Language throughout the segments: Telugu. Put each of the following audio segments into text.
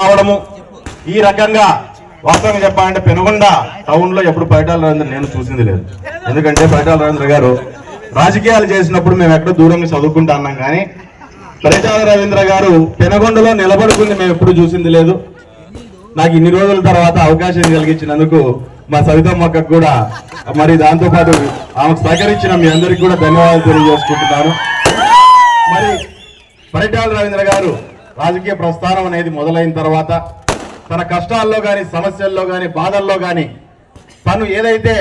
రావడము ఈ రకంగా వాస్తవంగా చెప్పాలంటే పెనుగొండ టౌన్లో ఎప్పుడు పరిటాల రవీంద్ర నేను చూసింది లేదు. ఎందుకంటే పరిటాల రవీంద్ర గారు రాజకీయాలు చేసినప్పుడు మేము ఎక్కడ దూరంగా చదువుకుంటా అన్నాం కానీ పరిటాల రవీంద్ర గారు పెనగొండలో నిలబడుకుని మేము ఎప్పుడు చూసింది లేదు. నాకు ఇన్ని రోజుల తర్వాత అవకాశం కలిగించినందుకు మా సవితమ్మకు కూడా మరి దాంతోపాటు ఆమెకు సహకరించిన మీ అందరికీ కూడా ధన్యవాదాలు తెలియజేసుకుంటున్నాను. మరి పరిటాల రవీంద్ర గారు రాజకీయ ప్రస్థానం అనేది మొదలైన తర్వాత తన కష్టాల్లో కానీ సమస్యల్లో కానీ బాధల్లో కానీ తను ఏదైతే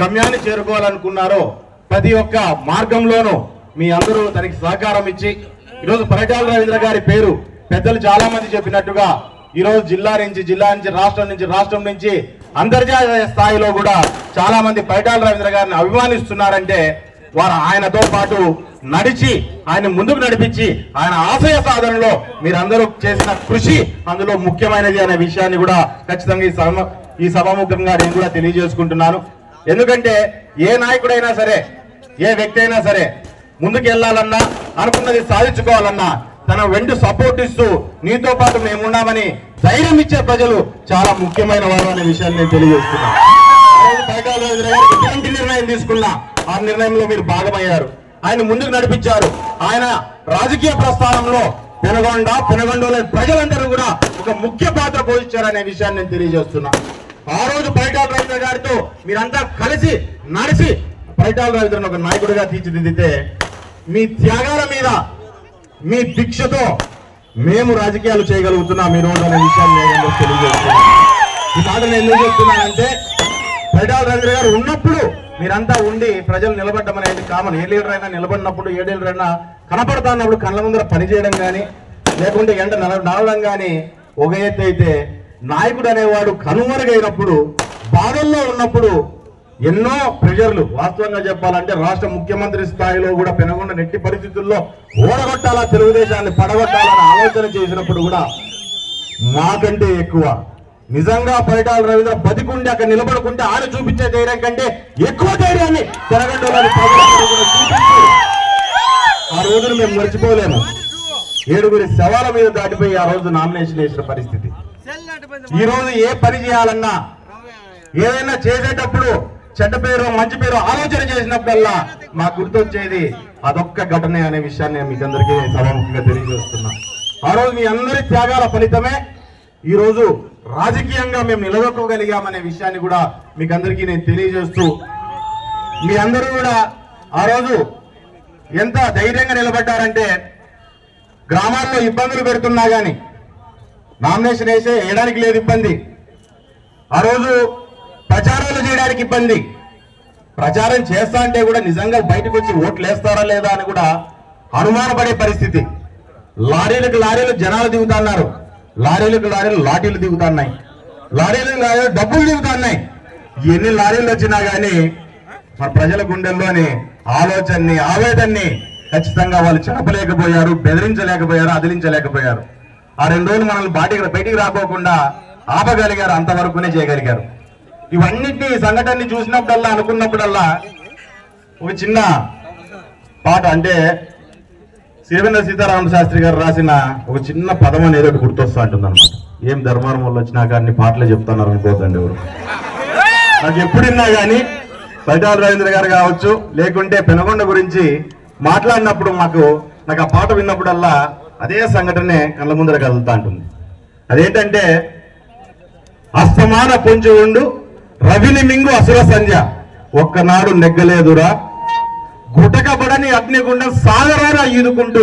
గమ్యాన్ని చేరుకోవాలనుకున్నారో ప్రతి ఒక్క మార్గంలోనూ మీ అందరూ తనకి సహకారం ఇచ్చి ఈరోజు పరిటాల రవీంద్ర గారి పేరు పెద్దలు చాలా మంది చెప్పినట్టుగా ఈరోజు జిల్లా నుంచి జిల్లా నుంచి రాష్ట్రం నుంచి రాష్ట్రం నుంచి అంతర్జాతీయ స్థాయిలో కూడా చాలా మంది పరిటాల రవీంద్ర గారిని అభిమానిస్తున్నారంటే వారు ఆయనతో పాటు నడిచి ఆయన ముందుకు నడిపించి ఆయన ఆశయ సాధనలో మీరందరూ చేసిన కృషి అందులో ముఖ్యమైనది అనే విషయాన్ని కూడా ఖచ్చితంగా ఈ సభ ఈ సభాముఖంగా నేను కూడా తెలియజేసుకుంటున్నాను. ఎందుకంటే ఏ నాయకుడైనా సరే ఏ వ్యక్తి అయినా సరే ముందుకు వెళ్ళాలన్నా అనుకున్నది సాధించుకోవాలన్నా తన వెంట సపోర్ట్ ఇస్తూ నీతో పాటు మేమున్నామని ధైర్యం ఇచ్చే ప్రజలు చాలా ముఖ్యమైన వారు అనే విషయాన్ని నేను తెలియజేస్తున్నాను. నిర్ణయం తీసుకున్నా ఆ నిర్ణయంలో మీరు భాగమయ్యారు. ఆయన ముందుకు నడిపించారు. ఆయన రాజకీయ ప్రస్థానంలో పెనగొండ పెనగొండలోని ప్రజలందరూ కూడా ఒక ముఖ్య పాత్ర పోషించారనే విషయాన్ని నేను తెలియజేస్తున్నా. ఆ రోజు పైటాల రవీంద్ర గారితో మీరంతా కలిసి నడిచి పైటాల రవీంద్రను ఒక నాయకుడిగా తీర్చిదిద్దితే మీ త్యాగాల మీద మీ దీక్షతో మేము రాజకీయాలు చేయగలుగుతున్నాం ఈ రోజు అనే విషయాన్ని నేను తెలియజేస్తున్నాను ఈ మాట నేను ఎందుకు చెప్తున్నానంటే పరిటాల రవీంద్ర గారు ఉన్నప్పుడు మీరంతా ఉండి ప్రజలు నిలబడడం అనేది కామన్. ఏ లీడర్ అయినా నిలబడినప్పుడు ఏ లీడర్ అయినా కనపడతా ఉన్నప్పుడు కళ్ళ ముందర పనిచేయడం కానీ లేకుంటే ఎండ నడవడం కానీ ఒక ఎత్తు అయితే నాయకుడు అనేవాడు కనుమరుగైనప్పుడు బాధల్లో ఉన్నప్పుడు ఎన్నో ప్రెషర్లు. వాస్తవంగా చెప్పాలంటే రాష్ట్ర ముఖ్యమంత్రి స్థాయిలో కూడా పెనగొండ నెట్టి పరిస్థితుల్లో ఓడగొట్టాలా తెలుగుదేశాన్ని పడగొట్టాలని ఆలోచన చేసినప్పుడు కూడా మాకంటే ఎక్కువ నిజంగా పరిటాల రవీంద్ర బతికుండి అక్కడ నిలబడుకుంటే ఆయన చూపించే ధైర్యం కంటే ఎక్కువ ధైర్యాన్ని తెరగంటలోని ఆ రోజును మేము మర్చిపోలేము. ఏడుగురి శవాల మీద దాటిపోయి ఆ రోజు నామినేషన్ వేసిన పరిస్థితి. ఈ రోజు ఏ పని చేయాలన్నా ఏదైనా చేసేటప్పుడు చెడ్డ పేరు మంచి పేరు ఆలోచన చేసినప్పుడల్లా మాకు గుర్తొచ్చేది అదొక్క ఘటనే అనే విషయాన్ని మీకు అందరికీ సభాముఖంగా తెలియజేస్తున్నా. ఆ రోజు మీ అందరి త్యాగాల ఫలితమే ఈరోజు రాజకీయంగా మేము నిలదొక్కగలిగామనే విషయాన్ని కూడా మీకు అందరికీ నేను తెలియజేస్తూ మీ అందరూ కూడా ఆ రోజు ఎంత ధైర్యంగా నిలబడ్డారంటే గ్రామాల్లో ఇబ్బందులు పెడుతున్నా కానీ నామినేషన్ వేసే వేయడానికి లేదు ఇబ్బంది. ఆ రోజు ప్రచారాలు చేయడానికి ఇబ్బంది. ప్రచారం చేస్తా అంటే కూడా నిజంగా బయటకు వచ్చి ఓట్లు వేస్తారా లేదా అని కూడా అనుమానపడే పరిస్థితి. లారీలకు లారీలు జనాలు దిగుతున్నారు లారీలకు లారీలు? లాఠీలు దిగుతున్నాయి. లారీలకు లారీలు? డబ్బులు దిగుతున్నాయి. ఎన్ని లారీలు వచ్చినా కానీ మన ప్రజల గుండెల్లోని ఆలోచనని ఆవేదనని ఖచ్చితంగా వాళ్ళు చెప్పలేకపోయారు బెదిరించలేకపోయారు అదిలించలేకపోయారు. ఆ రెండు రోజులు మనల్ని బాటికి బయటికి రాకోకుండా ఆపగలిగారు అంతవరకునే చేయగలిగారు. ఇవన్నిటినీ సంఘటనని చూసినప్పుడల్లా అనుకున్నప్పుడల్లా ఒక చిన్న పాట అంటే సిరివెన్న సీతారామ శాస్త్రి గారు రాసిన ఒక చిన్న పదం అనేది ఒకటి గుర్తొస్తా ఉంటుంది అనమాట ఏం ధర్మారం వల్ల వచ్చినా కానీ పాటలే చెప్తున్నారు అనుకోదండి ఎవరు. నాకు ఎప్పుడున్నా కానీ పరిటాల రవీంద్ర గారు కావచ్చు లేకుంటే పెనగొండ గురించి మాట్లాడినప్పుడు మాకు నాకు ఆ పాట విన్నప్పుడల్లా అదే సంఘటనే కళ్ళ ముందర కదులుతా ఉంటుంది అదేంటంటే అస్తమాన పొంచి ఉండు రవిని మింగు అసుర సంధ్య. ఒక్కనాడు నెగ్గలేదురా గుటకబడని అగ్నిగుండం సాగరారా ఈదుకుంటూ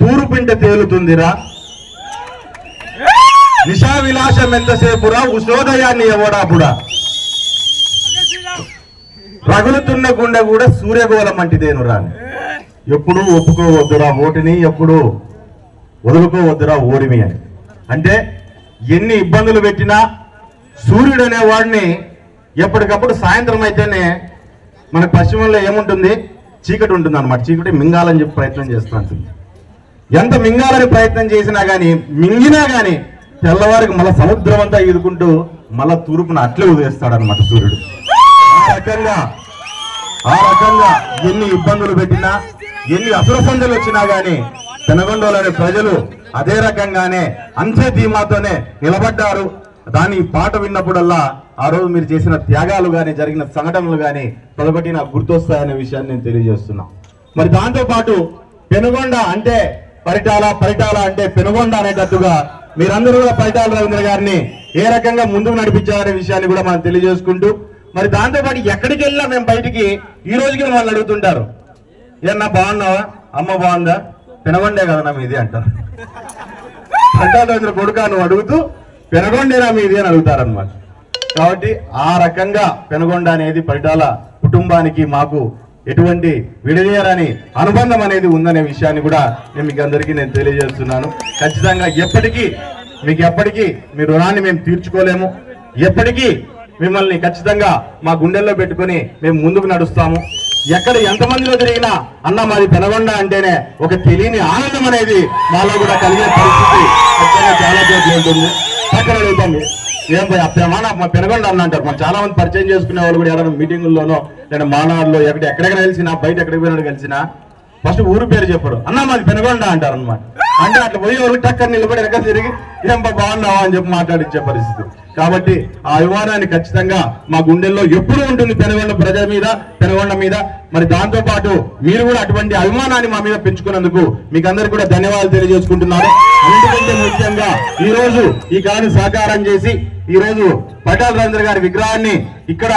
తూరుపింట తేలుతుందిరా. నిషా విలాసం ఎంతసేపురా ఉషోదయాన్ని ఎవడాపుడా రగులుతున్న గుండె కూడా సూర్యగోళం వంటిదేనురా ఎప్పుడు ఒప్పుకోవద్దురా ఓటిని ఎప్పుడు వదులుకోవద్దురా ఓడిమి అని. అంటే ఎన్ని ఇబ్బందులు పెట్టినా సూర్యుడు అనేవాడిని ఎప్పటికప్పుడు సాయంత్రం అయితేనే మన పశ్చిమంలో ఏముంటుంది? చీకటి ఉంటుంది అనమాట చీకటి మింగాలని చెప్పి ప్రయత్నం చేస్తూ ఉంటుంది. ఎంత మింగాలని ప్రయత్నం చేసినా కానీ మింగినా కానీ తెల్లవారికి మళ్ళీ సముద్రం అంతా ఈదుకుంటూ మళ్ళా తూర్పున అట్లే ఉదయిస్తాడనమాట సూర్యుడు. ఆ రకంగా ఆ రకంగా ఎన్ని ఇబ్బందులు పెట్టినా ఎన్ని అసుర సంధ్యలు వచ్చినా కానీ పెనగొండలోని ప్రజలు అదే రకంగానే అంతే ధీమాతోనే నిలబడ్డారు. దాని పాట విన్నప్పుడల్లా ఆ రోజు మీరు చేసిన త్యాగాలు కానీ జరిగిన సంఘటనలు కానీ తొలగటి నాకు గుర్తొస్తాయనే విషయాన్ని నేను తెలియజేస్తున్నా. మరి దాంతోపాటు పెనుగొండ అంటే పరిటాల పరిటాల అంటే పెనుగొండ అనేటట్టుగా మీరందరూ కూడా పరిటాల రవీంద్ర గారిని ఏ రకంగా ముందుకు నడిపించారనే విషయాన్ని కూడా మనం తెలియజేసుకుంటూ మరి దాంతోపాటు ఎక్కడికి వెళ్ళినా మేము బయటికి ఈ రోజుకి వాళ్ళు అడుగుతుంటారు. ఏమన్నా బాగున్నావా? అమ్మ బాగుందా? పెనగొండే కదా నా మీది అంటారు. పరిటాల రవీంద్ర కొడుకా నువ్వు అడుగుతూ పెనగొండేనా మీది అని అడుగుతారనమాట కాబట్టి ఆ రకంగా పెనగొండ అనేది పరిటాల కుటుంబానికి మాకు ఎటువంటి విడదీయరని అనుబంధం అనేది ఉందనే విషయాన్ని కూడా నేను మీకు అందరికీ నేను తెలియజేస్తున్నాను. ఖచ్చితంగా ఎప్పటికీ మీకు ఎప్పటికీ మీ రుణాన్ని మేము తీర్చుకోలేము. ఎప్పటికీ మిమ్మల్ని ఖచ్చితంగా మా గుండెల్లో పెట్టుకొని మేము ముందుకు నడుస్తాము. ఎక్కడ ఎంతమందిలో తిరిగినా అన్న మాది పెనగొండ అంటేనే ఒక తెలియని ఆనందం అనేది మాలో కూడా కలిగే పరిస్థితి ఖచ్చితంగా చాలా చోట్ల ఉంటుంది. అక్కడ అడుగుతాం ఏం పోయి అప్పేమా నాకు మా పెనగొండ అన్న అంటారు. మన చాలా మంది పరిచయం చేసుకునే వాళ్ళు కూడా ఎవరైనా మీటింగుల్లోనో లేదా మానాడులో ఎక్కడ ఎక్కడెక్కడ కలిసినా బయట ఎక్కడికి పోయినాడు కలిసినా ఫస్ట్ ఊరు పేరు చెప్పరు అన్న మాది పెనగొండ అంటారు అనమాట అంటే అట్లా పోయి ఎవరు టక్కర్ నిలబడి వెనక తిరిగి ఏం బాగున్నావా? అని చెప్పి మాట్లాడించే పరిస్థితి. కాబట్టి ఆ అభిమానాన్ని ఖచ్చితంగా మా గుండెల్లో ఎప్పుడూ ఉంటుంది పెనగొండ ప్రజల మీద పెనగొండ మీద. మరి దాంతో పాటు మీరు కూడా అటువంటి అభిమానాన్ని మా మీద పెంచుకున్నందుకు మీకు అందరికి కూడా ధన్యవాదాలు తెలియజేసుకుంటున్నారు అన్నిటికంటే ముఖ్యంగా ఈ రోజు ఈ కళను సహకారం చేసి ఈ రోజు పటాల రవీంద్ర గారి విగ్రహాన్ని ఇక్కడ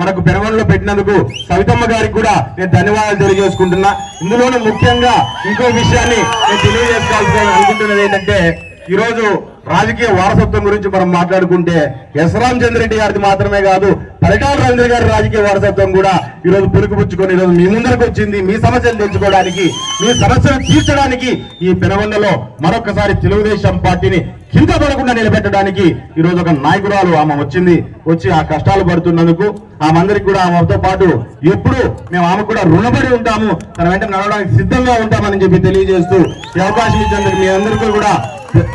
మనకు పెనగొండలో పెట్టినందుకు సవితమ్మ గారికి కూడా నేను ధన్యవాదాలు తెలియజేసుకుంటున్నా. ఇందులోనూ ముఖ్యంగా ఇంకో విషయాన్ని నేను తెలియజేసుకోవాల్సి అనుకుంటున్నది ఏంటంటే ఈరోజు రాజకీయ వారసత్వం గురించి మనం మాట్లాడుకుంటే ఎస్ రామచంద్రెడ్డి గారిది మాత్రమే కాదు పరిటాల రవీంద్ర గారి రాజకీయ వారసత్వం కూడా ఈరోజు పులుకుపుచ్చుకొని ఈరోజు ఈ రోజు మీ ముందరకు వచ్చింది. మీ సమస్యలు తెచ్చుకోవడానికి మీ సమస్యలు తీర్చడానికి ఈ పెనగొండలో మరొకసారి తెలుగుదేశం పార్టీని కింద పడకుండా నిలబెట్టడానికి ఈ రోజు ఒక నాయకురాలు ఆమె వచ్చింది. వచ్చి ఆ కష్టాలు పడుతున్నందుకు ఆమె అందరికి కూడా ఆమెతో పాటు ఎప్పుడు మేము ఆమె కూడా రుణపడి ఉంటాము. తన వెంట నడవడానికి సిద్ధంగా ఉంటామని చెప్పి తెలియజేస్తూ ఈ అవకాశం ఇచ్చినందుకు మీ అందరికీ కూడా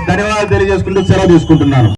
ధన్యవాదాలు తెలియజేసుకుంటూ సెలవు తీసుకుంటున్నాను.